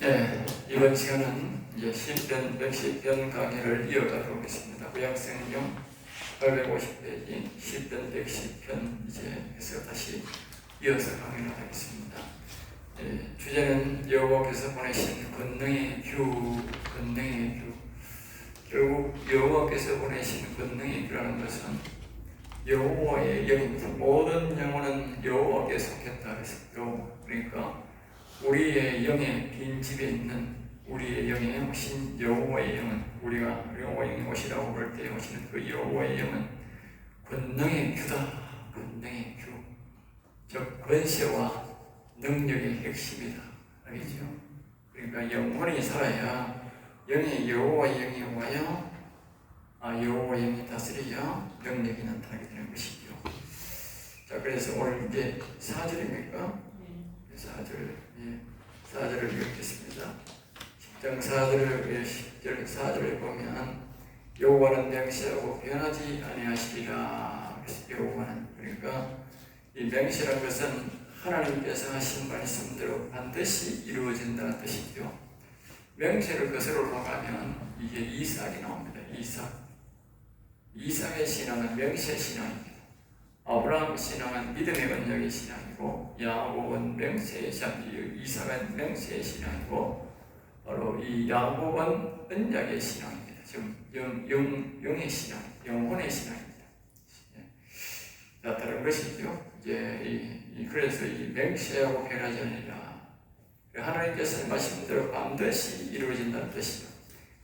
네, 이번 시간은 이제 10편, 110편 강의를 이어가도록 하겠습니다. 구약성경 850페이지 10편, 110편 이제 해서 다시 이어서 강의를 하겠습니다. 예, 주제는 여호와께서 보내신 권능의 규, 권능의 규. 결국 여호와께서 보내신 권능의 규라는 것은 여호와의 영입니다. 모든 영혼은 여호와께 속했다 그랬어요. 그러니까 우리의 영의 빈 집에 있는 우리의 영의 오신 여호와의 영은 우리가 여호와의 오시라고 그럴 때 오시는 그 여호와의 영은 권능의 규다. 권능의 규. 즉 권세와 능력의 핵심이다. 알겠죠? 그러니까 영혼이 살아야 영의 여호와의 영이 와야 아, 여호와의 영이 다스려야 능력이 나타나게 되는 것이죠. 자, 그래서 오늘 이제 4절입니까? 4절, 예, 4절을 읽겠습니다. 10장 4절을, 10절 4절을 보면 여호와는 맹세하고 변하지 아니하시리라. 여호와는 그러니까 이 맹세란 것은 하나님께서 하신 말씀대로 반드시 이루어진다는 뜻이죠. 맹세를 거슬러 올라가면 이게 이삭이 나옵니다. 이삭. 이삭의 신앙은 맹세 신앙입니다. 아브라함 신앙은 믿음의 언약의 신앙이고 야곱은 맹세의 신앙이고 이삭은 맹세의 신앙이고 바로 이 야곱은 언약의 신앙입니다. 지금 영, 영, 영의 신앙, 영혼의 신앙입니다. 예. 자, 다른 것이죠. 이제 이, 이 그래서 이 맹세하고 변하지 아니라 하나님께서 말씀대로 반드시 이루어진다는 뜻이죠.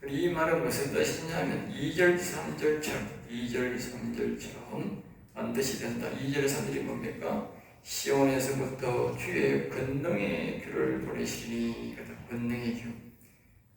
이 말은 무슨 뜻이냐면 2절, 3절처럼 2절, 3절처럼 반드시 된다. 2절, 3절이 뭡니까? 시온에서부터 주의 권능의 규를 보내시니 권능의 규.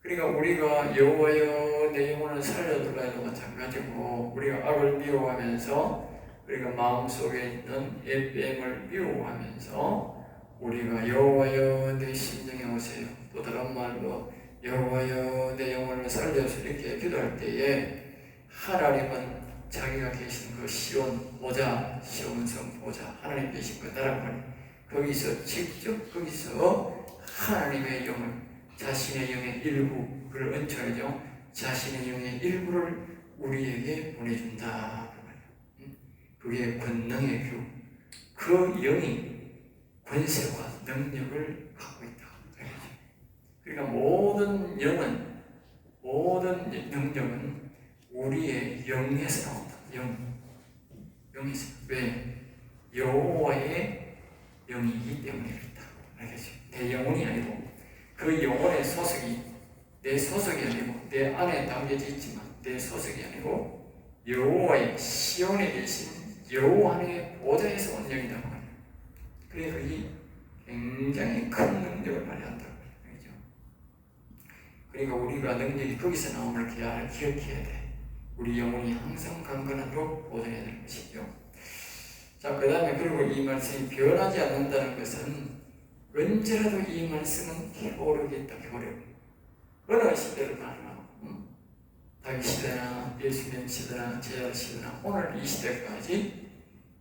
그러니까 우리가 여호와여 내 영혼을 살려둘라도 마찬가지고 우리가 악을 미워하면서 우리가 마음속에 있는 예뱀을 미워하면서 우리가 여호와여 내 심령에 오세요. 또 다른 말로 여호와여 내 영혼을 살려서 이렇게 기도할 때에 하나님은 자기가 계신 그 시온 보좌, 시온성 보좌, 하나님 계신 그 나라를 거기서 직접 거기서 하나님의 영을 자신의 영의 일부를 얹혀야죠. 자신의 영의 일부를 우리에게 보내준다. 그게 권능의 규. 그 영이 권세와 능력을 갖고 있다. 그러니까 모든 영은 모든 능력은 우리의 영에서 나온다. 영. 영에서. 왜? 여호와의 영이기 때문에 그렇다. 알겠죠? 내 영혼이 아니고 그 영혼의 소속이 내 소속이 아니고 내 안에 담겨져 있지만 내 소속이 아니고 여호와의 시온에 계신 여호와의 보좌에서 온 영이다 말이야. 그래서 이 굉장히 큰 능력을 발휘한다. 그죠? 그러니까 우리가 능력이 거기서 나옴을 기억해야 돼. 우리 영혼이 항상 강건하도록 보존해야 되는 것이죠. 자, 그 다음에 그리고 이 말씀이 변하지 않는다는 것은 언제라도 이 말씀은 겨울이겠다, 겨울. 어느 시대를 응? 다윗 시대나 예수님 시대나 제자 시대나 오늘 이 시대까지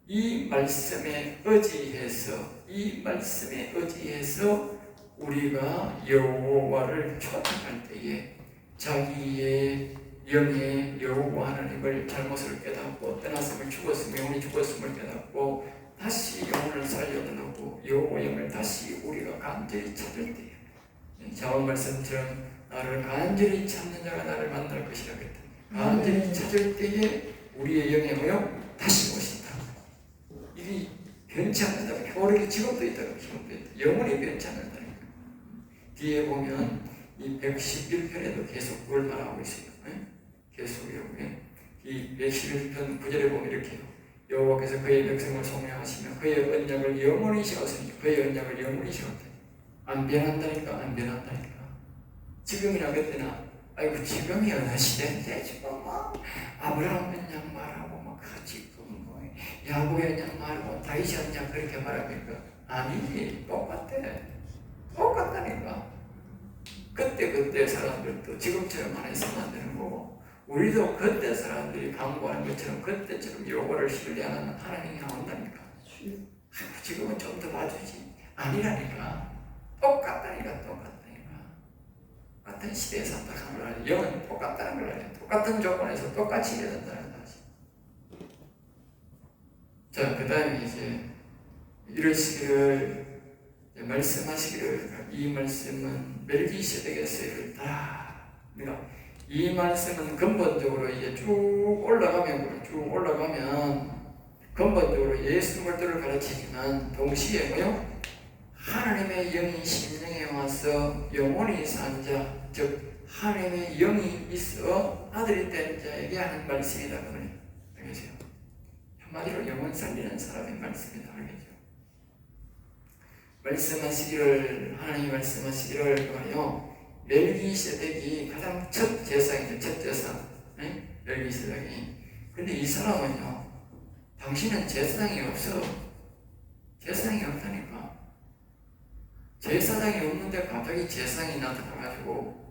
이 말씀에 의지해서 이 말씀에 의지해서 우리가 여호와를 초청할 때에 자기의 영의 여호와 하나님을 잘못을 깨닫고 떠났음을 죽었음을 영혼이 죽었음을 깨닫고 다시 영혼을 살려놓고 여호와 영을 다시 우리가 간절히 찾을 때에 자원 말씀처럼 나를 간절히 찾는 자가 나를 만날 것이라 그랬다. 간절히 찾을 때에 우리의 영의 모여 다시 오신다. 이게 변치 않는다. 교력이 지금도 있다. 지금도 있다. 영원히 변치 않는다니까. 뒤에 보면 이 111편에도 계속 그걸 말하고 있어요. 계속 여기 이 111편 9절에 보면 이렇게 여호와께서 그의 백성을 성령하시며 그의 언약을 영원히 세웠으니 그의 언약을 영원히 세웠다. 안 변한다니까 안 변한다니까. 지금이나 그때나 아이고 지금이 어느 시대인데 지금 뭐 아브라함 언약 말하고 뭐 지금 뭐 야곱 언약 말하고 다윗 언약 그렇게 말하니까 아니지 똑같아. 똑같다니까. 그때 그때 사람들도 지금처럼 안 했으면 안 되는 거고 우리도 그때 사람들이 강구하는 것처럼 그때처럼 요거를 신뢰하는 하나님이 나온다니까. 지금은 좀 더 봐주지. 아니라니까. 똑같다니까, 똑같다니까. 똑같은 시대에 산다 하는 걸. 영은 똑같다는 걸 알아요. 똑같은 조건에서 똑같이 걸 알아요. 자, 그 다음에 이제 이러시기를 말씀하시기를 이 말씀은 멜기세덱에서 이르다. 그러니까 이 말씀은 근본적으로 이제 쭉 올라가면 쭉 올라가면 근본적으로 예수 그리스도를 가르치지만 동시에 뭐요? 하나님의 영이 심령에 와서 영원히 산 자, 즉 하나님의 영이 있어 아들이 된 자에게 하는 말씀이다 그거예요. 알겠죠? 한마디로 영원 살리는 사람의 말씀이다 알겠죠? 말씀하시기를 하나님 말씀하시기를 그거요. 멜기세덱이 가장 첫 제사이죠. 첫 제사. 네? 멜기세덱이. 근데 이 사람은요. 당신은 제사장이 없어. 제사장이 없다니까. 제사장이 없는데 갑자기 제사장이 나타나가지고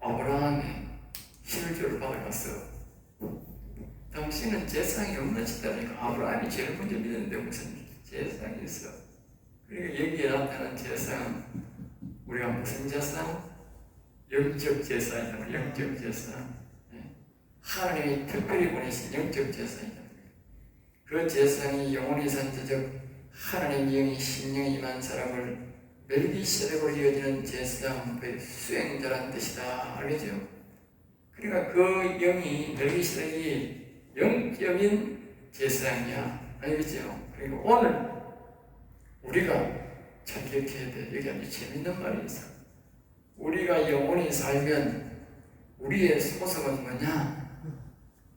아브라함의 신을주를 받아갔어. 당신은 제사장이 없는 시대니까 아브라함이 제일 먼저 믿었는데 무슨 제사장이 있어. 그리고 여기에 나타난 제사장은 우리가 무슨 제사장? 영적 제사이다. 영적 제사. 네. 하나님이 특별히 보내신 영적 제사이다. 그 제사장이 영원히 산자적 하나님 영이 신령이 임한 사람을 멜기세덱으로 이어지는 제사장 그 수행자란 뜻이다. 알겠죠? 그러니까 그 영이 멜기세덱이 영적인 제사장이야. 알겠죠? 그리고 오늘 우리가 잘 기억해야 돼. 여기 아주 재밌는 말이 있어. 우리가 영원히 살면 우리의 소속은 뭐냐?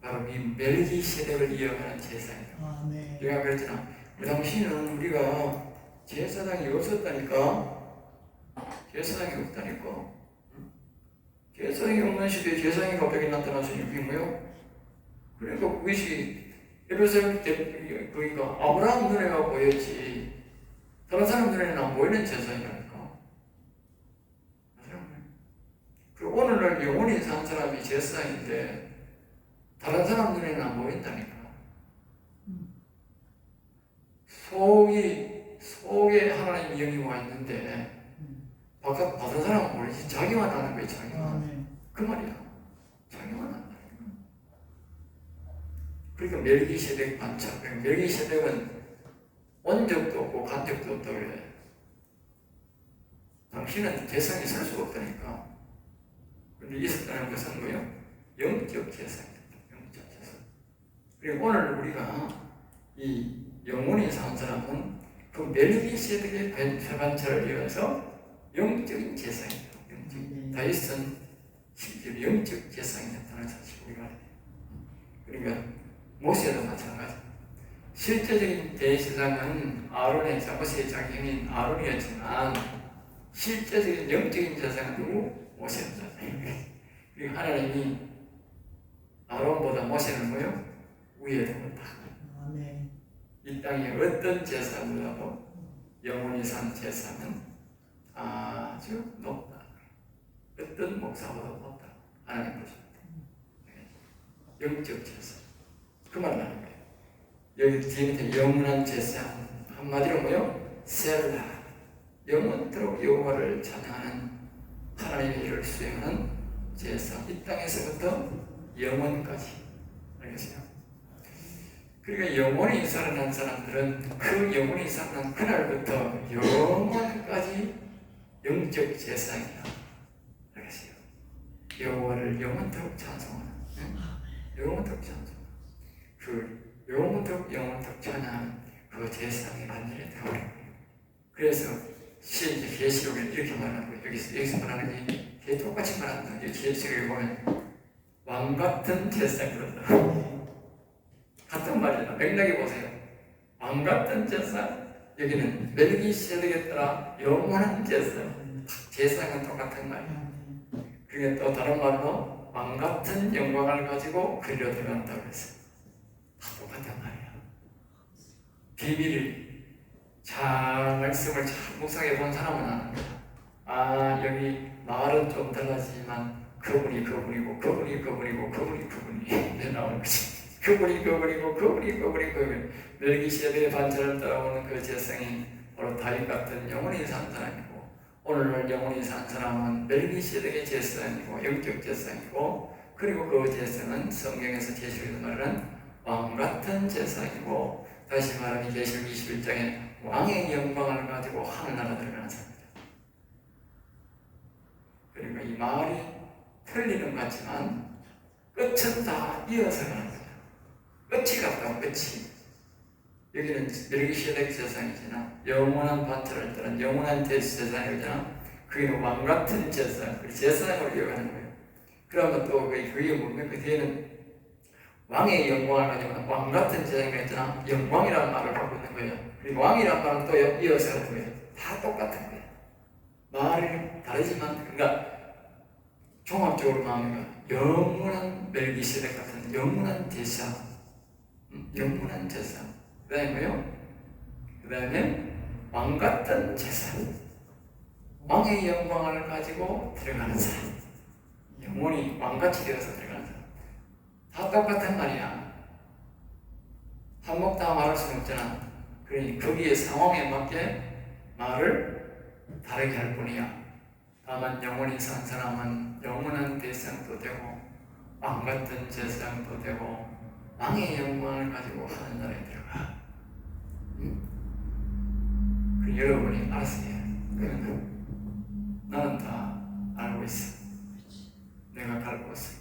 바로 이 멜기세덱을 이어가는 제사이다. 아, 네. 내가 그랬잖아. 그 당시는 우리가 제사장이 없었다니까. 제사장이 없다니까. 응? 제사장이 없는 시대에 제사장이 갑자기 나타나서 이게 뭐요? 그러니까 그것이 에베소를 때 그러니까 아브라함 눈에가 보였지. 다른 사람 눈에는 안 보이는 제사장이라니까. 그 오늘날 영원히 산 사람이 제사장인데 다른 사람 눈에는 안 보인다니까. 속이 속에 하나님 영이 와 있는데 바깥 받은 사람은 모르지. 자기만 아는 거야 아, 자기만. 네. 그 말이야. 자기만 안다 그러니까 멜기세덱 반차. 멜기세덱은 온 적도 없고 간 적도 없다 그래. 당신은 대상이 설 수가 없다니까 근데 있었다는 것은 뭐예요? 영적 재산이다 영적 재산 그리고 오늘 우리가 이 영혼이 산 사람은 그 멜기세덱의 반차를 이어서 영적인 재산이다. 영적. 다윗은 실제로 영적 재산이 나타나는 사실 우리가. 그러니까 모세도 마찬가지. 실제적인 대신상은 아론의 모세의 장형인 아론이었지만 실제적인 영적인 재산은 누구? 모세였잖아요. 그리고 하나님이 아론보다 모세는 뭐요? 위에. 아, 네. 이 땅에 어떤 제사보다도 영원히 산 제사는 아주 높다. 어떤 목사보다 높다. 하나님 보십니다. 영적 제사. 그 말을 하는 거예요. 여기 뒤에 밑에 영원한 제사. 한마디로 뭐요? 셀라. 영원토록 여호와를 찬양하는 하나님의 일을 수행하는 제사. 이 땅에서부터 영원까지. 알겠어요? 그러니까 영원히 살아난 사람들은 그 영원히 살아난 그날부터 영원까지 영적 제사이다. 알겠어요? 여호와를 영원토록 찬송하는, 응? 영원토록 찬송. 그 영원토록 영원토록 찬양하는 그 제사장의 반열에 들어오는 거예요. 그래서 실제 계시록에 이렇게 거예요. 여기서 여기서 말하는 게 똑같이 말한다. 이 계시록에 보면 왕 같은 제사장 그런다. 네. 같은 말이다. 맥락이 보세요. 왕 같은 제사, 여기는 멜기세덱에 따라 영원한 제사. 제사는 똑같은 말이야. 그게 또 다른 말로 왕 같은 영광을 가지고 그리려 들어간다고 했어. 다 똑같은 말이야. 비밀을 잘 말씀을 잘 묵상해 본 사람은 아는 거야. 아 여기 말은 좀 달라지지만 그분이 그분이고 그분이 그분이고 그분이 그분이 나오는 거지. 그분이 그분이고 그분이 그분이 그분. 멜기세덱의 반차를 따라오는 그 재성이 바로 다윗 같은 영원히 산 사람이고 오늘날 영혼이 산 사람은 멜기세덱의 제사장이고 영적 제사장이고 그리고 그 제사는 성경에서 제시되는 말은 왕 같은 제사장이고 다시 말하면 계시록 21장에 왕의 영광을 가지고 하늘나라 들어가는 사람이다. 그러니까 이 말이 틀리는 것 같지만 끝은 다 이어서 가는 거야. 끝이 같다, 끝이. 여기는 멜기세덱 제사장이잖아. 영원한 밭을 떠난 영원한 제사장이잖아. 그게 왕 같은 제사장, 그 제사장으로 이어가는 거예요. 그러면 또 그게 뭡니까? 그 뒤에는 왕의 영광을 가지고 왕 같은 제사장이 있잖아. 영광이라는 말을 갖고 있는 거예요. 그리고 왕이라는 말은 또 이어서 거예요. 다 똑같은 거예요. 말이 다르지만 그러니까 종합적으로 말하면 영원한 멜기세덱 같은 영원한 제사, 음, 영원한 제사. 그 다음에 뭐요? 그 다음에 왕 같은 제사. 왕의 영광을 가지고 들어가는 사람. 영혼이 왕같이 되어서 들어가는 사람. 다 똑같은 말이야. 한목 다 말할 수는 없잖아. 그러니 거기에 상황에 맞게 말을 다르게 할 뿐이야. 다만 영원히 산 사람은 영원한 대상도 되고 왕 같은 제사장도 되고 왕의 영광을 가지고 하는 나라에 들어가. 응? 그 여러분이. 그러면 나는 다 알고 있어. 내가 갈 곳을 알고 있어. 그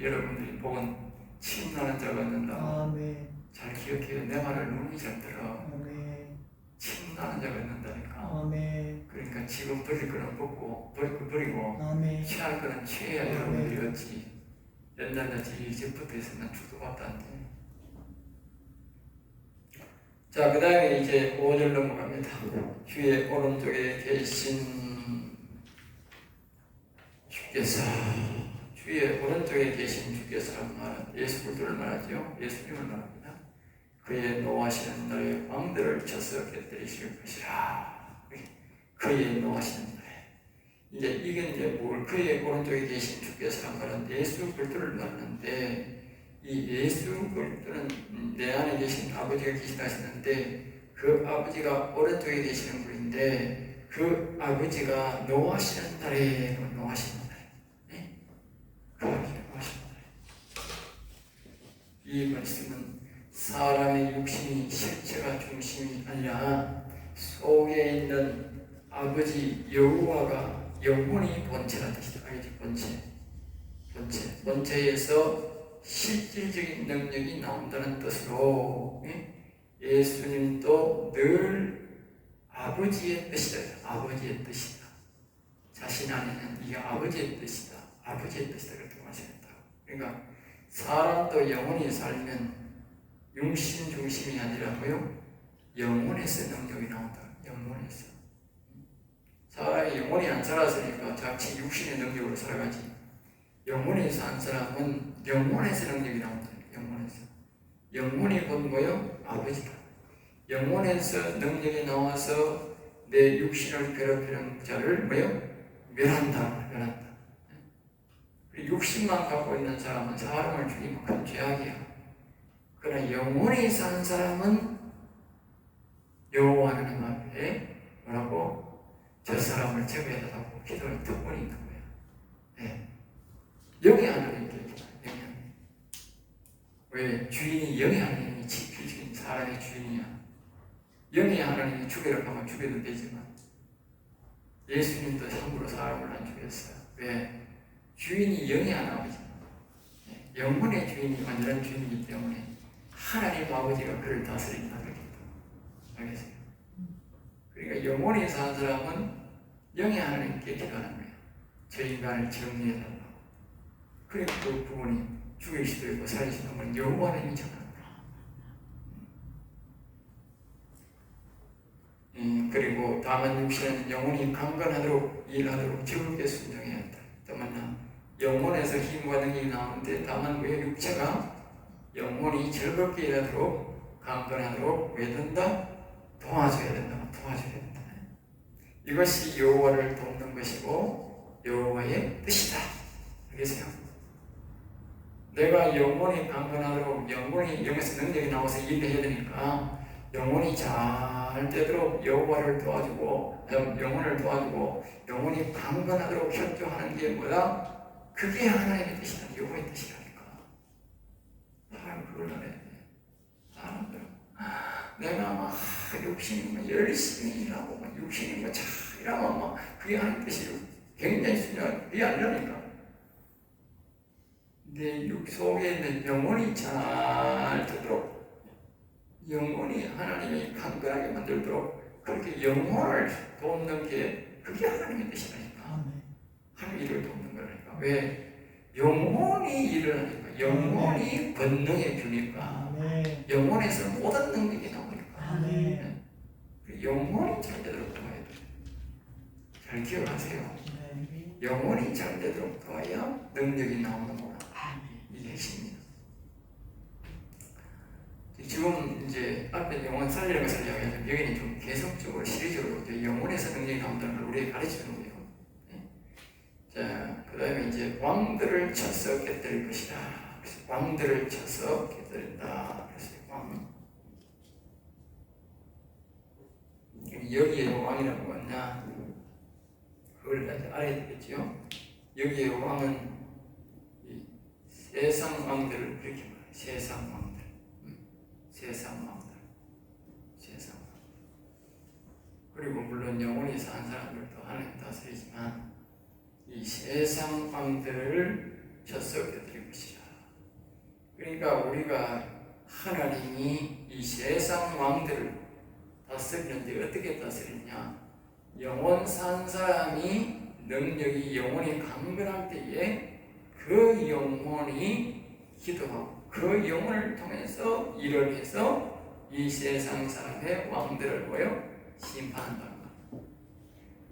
여러분들이 복은 침나는 자가 있는다. 아멘. 잘 기억해요. 내 말을 눈이 잘 들어. 아멘. 침나는 자가 있는다니까. 아멘. 그러니까 지금 버릴 거는 벗고 버릴 거 버리고 아멘. 취할 거는 취해야 여러분들이 얻지. 옛날에 이제부터 있으면 주도받다는데. 자, 그 다음에 이제 5절 넘어갑니다. 주의 오른쪽에 계신 주께서 주의 오른쪽에 계신 주께서란 말은 예수 그리스도를 말하죠. 예수님을 말합니다. 그의 노하시는 날에 왕들을 쳐서 깨뜨리실 것이라. 그의 노하시는 날에 이제 이게 이제 뭘 그의 오른쪽에 계신 주께서란 말은 예수 그리스도를 말하는데 이 예수 그리스도는 내 안에 계신 아버지가 계시다시는데 그 아버지가 오른쪽에 계시는 분인데 그 아버지가 노하시는 날에 노하시는 날에 네? 그 아버지가 노하시는 날에 이 말씀은 사람의 육신이 실체가 중심이 아니라 속에 있는 아버지 여호와가 영혼이 본체라는 뜻이다. 알겠지? 본체. 본체. 본체에서 실질적인 능력이 나온다는 뜻으로 예? 예수님도 늘 아버지의 뜻이다. 아버지의 뜻이다. 자신 안에는 이게 아버지의 뜻이다. 아버지의 뜻이다. 그렇게 말씀했다. 그러니까 사람도 영혼이 살면 육신 중심이 아니라 뭐요? 영혼에서 능력이 나온다. 영혼에서. 사람이 영혼이 안 살았으니까 자칫 육신의 능력으로 살아가지. 영혼이 산 사람은 영혼에서 능력이 나온다. 영혼에서. 영혼이 본 뭐요? 아버지다. 영혼에서 능력이 나와서 내 육신을 괴롭히는 자를 뭐요? 멸한다. 멸한다. 육신만 갖고 있는 사람은 사람을 죽이면 큰 죄악이야. 그러나 영혼이 사는 사람은 여호와 하나님 앞에 뭐라고 저 사람을 제거해달라고 기도를 듣고 있는 거예요. 네. 영이 하나님께 영이 하나님. 왜 주인이 영이 하나님이 지키신 사람의 주인이야. 영이 하나님이 죽여라 하면 죽여도 되지만 예수님도 함부로 사람을 안 죽였어요. 왜? 주인이 영이 하나님이지. 네. 영혼의 주인이 완전한 주인이기 때문에 하나님 아버지가 그를 다스린다 그랬다. 알겠어요? 그러니까 영혼이 사는 사람은 영이 하나님께 기도하는 거예요. 저 인간을 정리해달라고. 그리고 그 부분이 죽일 수도 있고 살릴 수도 있고 여호와 하나님이 거예요. 음, 그리고 다만 육신은 영혼이 강건하도록 일하도록 즐겁게 순종해야 한다. 또 만나 영혼에서 힘과 능력이 나오는데 다만 왜 육체가 영혼이 즐겁게 일하도록 강건하도록 왜 된다? 도와줘야 된다. 도와줘야 된다. 이것이 여호와를 돕는 것이고 여호와의 뜻이다. 알겠어요? 내가 영혼이 강건하도록 영혼이 영에서 능력이 나와서 일을 해야 되니까 영혼이 잘 잘되도록 여호와를 도와주고 영- 영혼을 도와주고 영혼이 강건하도록 협조하는 게 뭐야? 그게 하나님의 뜻이라 여호와의 뜻이라니까. 사람 그걸 알아야 돼. 사람들 내가 막 욕심이 막 열심히 일하고 막 욕심이 막잘 일하면 막 그게 하나님 뜻이 굉장히 중요한 그게 아니라니까. 내 육 속에 있는 영혼이 잘 되도록 영혼이 하나님이 강건하게 만들도록 그렇게 영혼을 돕는 게 그게 하나님의 뜻이라니까. 하나님 일을 돕는. 왜? 영혼이 일을 하니까. 영혼이 권능의 주니까. 아멘. 영혼에서 모든 능력이 나오니까. 아멘. 그 영혼이 잘 되도록 도와야 돼. 잘 기억하세요. 네. 영혼이 잘 되도록 도와야 능력이 나오는 거라. 아멘. 이게 핵심이다. 지금 이제 앞에 영혼 살리는 것을 이야기하면 여기는 좀 계속적으로 시리즈로 영혼에서 능력이 나온다는 걸 우리에게 가르치는 거예요. 그 다음에 이제 왕들을 쳐서 깨뜨릴 것이다. 그래서 왕들을 쳐서 깨뜨린다. 그래서 왕. 여기에 왕이라고 뭐냐? 그걸 이제 알아야 되겠죠. 여기에 왕은 이 세상 왕들을 그렇게 말해요. 세상 왕들. 음, 세상 왕들. 세상 왕들. 그리고 물론 영원히 사는 사람들도 하나님 다스리지만 이 세상 왕들을 쳤어 드릴 것이라. 그러니까 우리가 하나님이 이 세상 왕들을 다스리는데 어떻게 다스리냐? 영원 산 사람이 능력이 영혼이 강건할 때에 그 영혼이 기도하고 그 영혼을 통해서 일을 해서 이 세상 사람의 왕들을? 심판한다는 거야.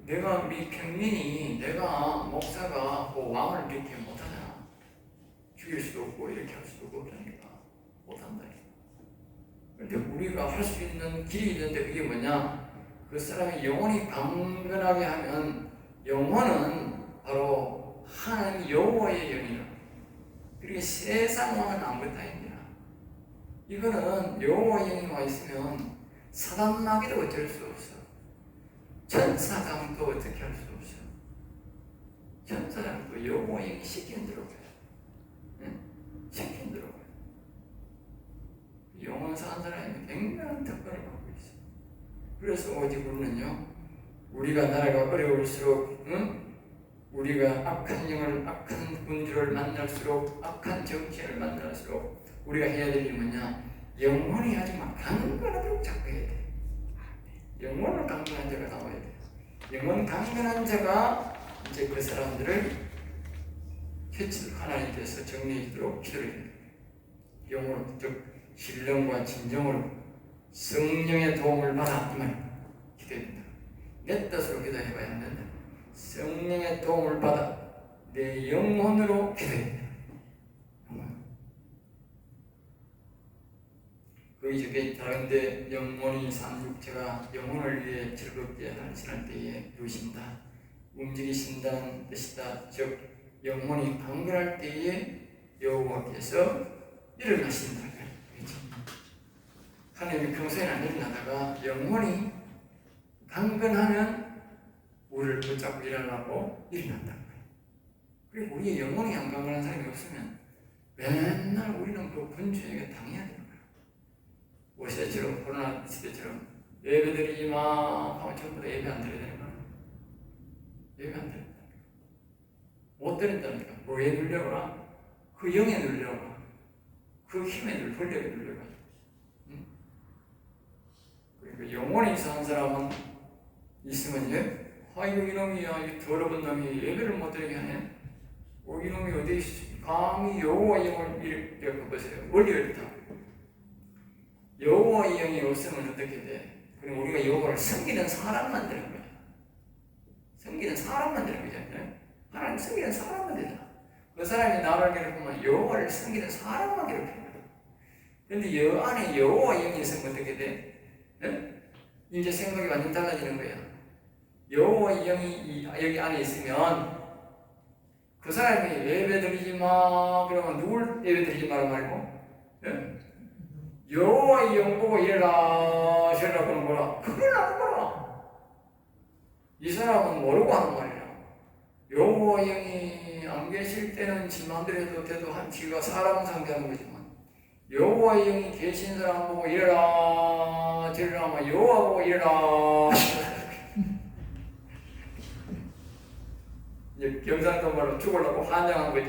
내가 우리 평민이 내가 목사가 그 왕을 이렇게 못하잖아. 죽일 수도 없고 이렇게 할 수도 없다니까 못한다니까. 근데 우리가 할 수 있는 길이 있는데 그게 뭐냐? 그 사람이 영혼이 강건하게 하면 영혼은 바로 하나님 여호와의 영이라. 그리고 세상 왕은 아무것도 아닙니다. 이거는 여호와의 영이 와 있으면 사단 마귀도 어쩔 수 없어. 천사장도 어떻게 할 수 없어. 천사장도 영이 시키는 대로 가요. 응? 시키는 대로 가요. 영혼 사는 사람이 굉장한 특권을 갖고 있어. 그래서 어디 보면요, 우리가 나라가 어려울수록, 응? 우리가 악한 영을, 악한 군주를 만날수록, 악한 정치를 만날수록, 우리가 해야 될 일이 뭐냐? 영혼이 하지만 강건하도록 잡고 해야 돼. 영혼을 강건한 자가 나와야 돼. 영혼 강건한 자가 이제 그 사람들을 캐치 하나님께서 정리해주도록 기도를 돼. 영으로, 즉, 신령과 진정으로 성령의 도움을 받아 이 말. 기도해야 된다. 내 뜻으로 기도해봐야 안 된다. 성령의 도움을 받아 내 영혼으로 기도해야 된다. 영혼. 그 이제 다른데 영혼이 산 육체가 영혼을 위해 즐겁게 할진할 때에 이루신다. 움직이신다는 뜻이다. 즉 영혼이 강건할 때에 여호와께서 일어나신다. 그렇죠? 하나님이 평소에는 안 일어나다가 영혼이 강건하면 우리를 붙잡고 일어나고 일어난다는 거예요. 그리고 우리의 영혼이 안 강건한 사람이 없으면 맨날 우리는 그 군주에게 당해야 되 요새처럼 코로나 시대처럼 예배 드리지 마 하면 전부 다 예배 안 되는 거예요. 예배 안 드린다. 못 드린다니까. 뭐에 눌려가? 그 영에 눌려가. 그 힘에 늘 권력에 눌려가. 응? 그러니까 영혼이 이상한 사람은 있으면 예? 아이고 이놈이야 이 더러운 놈이 예배를 못 드리게 하네. 어 이놈이 어디 있- 감히 여호와 영을 이렇게 보세요. 원리 이렇다. 여호와 의 영이 없으면 어떻게 돼? 그럼 우리가 여호와를 섬기는 사람만 되는 거야. 섬기는 사람만 되는 거잖아요. 네? 하나님 섬기는 사람만 되잖아. 그 사람이 나를 괴롭히면 여호와를 섬기는 사람만 괴롭히는 거야. 근데 여 안에 여호와 영이 있으면 어떻게 돼? 네? 이제 생각이 완전 달라지는 거야. 여호와 영이 이- 여기 안에 있으면 그 사람이 예배 드리지 마 그러면 누굴 예배 드리지 마라 말고 예? 여호와의 영 보고 일어나 저라고 하는 거라? 그걸 하는 거라. 이 사람은 모르고 하는 말이야 여호와 영이 안 계실 때는 지 마음대로 해도 돼도 한 지가 사람 상대하는 거지만 여호와의 영이 계신 사람 보고 일어나 저리라 하면 여호와 보고 일어나 이제 경상도 말로 죽으려고 환장한 거지